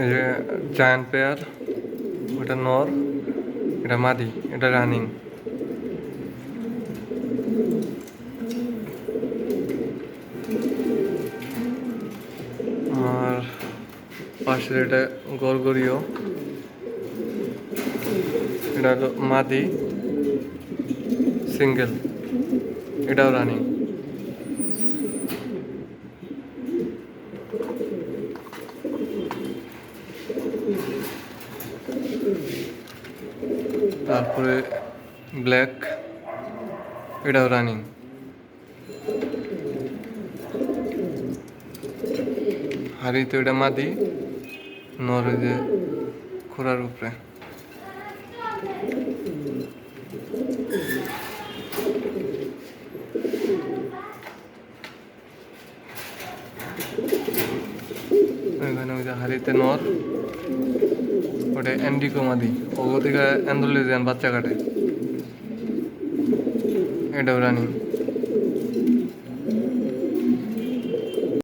এই যে giant pair ওটা নর, এটা মাদি, এটা রানিং আর পাশের এটা গড়গড়িও এটা হলো মাদি সিঙ্গেল এটাও রানিং তারপরে ব্ল্যাক, এটাও রানিং। হাড়ি তো এটা মাদি, নর যে খোরার উপরে। এখানে ওই যে হাড়িতে নর। ওটা অ্যান্ডিকো মাদি ওগো থেকে দেন বাচ্চা কাটে। এটাও রানিং।